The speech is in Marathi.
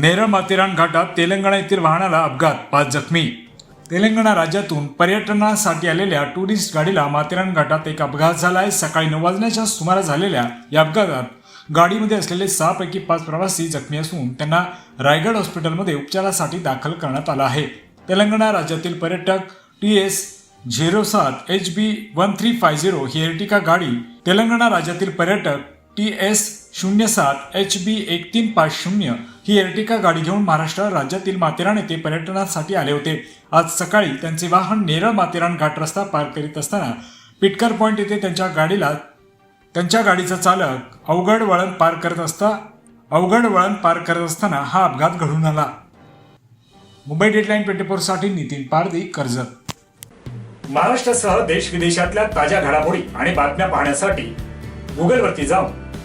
नेरळ माथेरान घाटात तेलंगणा येथील वाहनाला अपघात पाच जखमी. तेलंगणा राज्यातून पर्यटनासाठी आलेल्या टुरिस्ट गाडीला माथेरान घाटात एक अपघात झाला आहे सकाळी नऊ वाजण्याच्या सुमारास झालेल्या या अपघातात गाडीमध्ये असलेले सहापैकी पाच प्रवासी जखमी असून त्यांना रायगड हॉस्पिटलमध्ये उपचारासाठी दाखल करण्यात आलं आहे. तेलंगणा राज्यातील पर्यटक टी एस झिरो सात H B one three five zero ही एर्टिका गाडी तेलंगणा राज्यातील पर्यटक टी एस शून्य सात एच बी एक तीन पाच शून्य ही एर्टिका गाडी घेऊन महाराष्ट्र राज्यातील माथेरान येथे पर्यटनासाठी आले होते. आज सकाळी त्यांचे वाहन नेरळ माथेरान घाट रस्ता पार करीत असताना पिटकर पॉईंट येथे त्यांच्या गाडीला त्यांच्या गाडीचा चालक अवघड वळण पार करत असता अवघड वळण पार करत असताना हा अपघात घडून आला. मुंबई डेडलाईन ट्वेंटी फोरसाठी नितीन पारदी कर्जत महाराष्ट्रासह देश विदेशातल्या ताज्या घडामोडी आणि बातम्या पाहण्यासाठी गुगलवरती जाऊन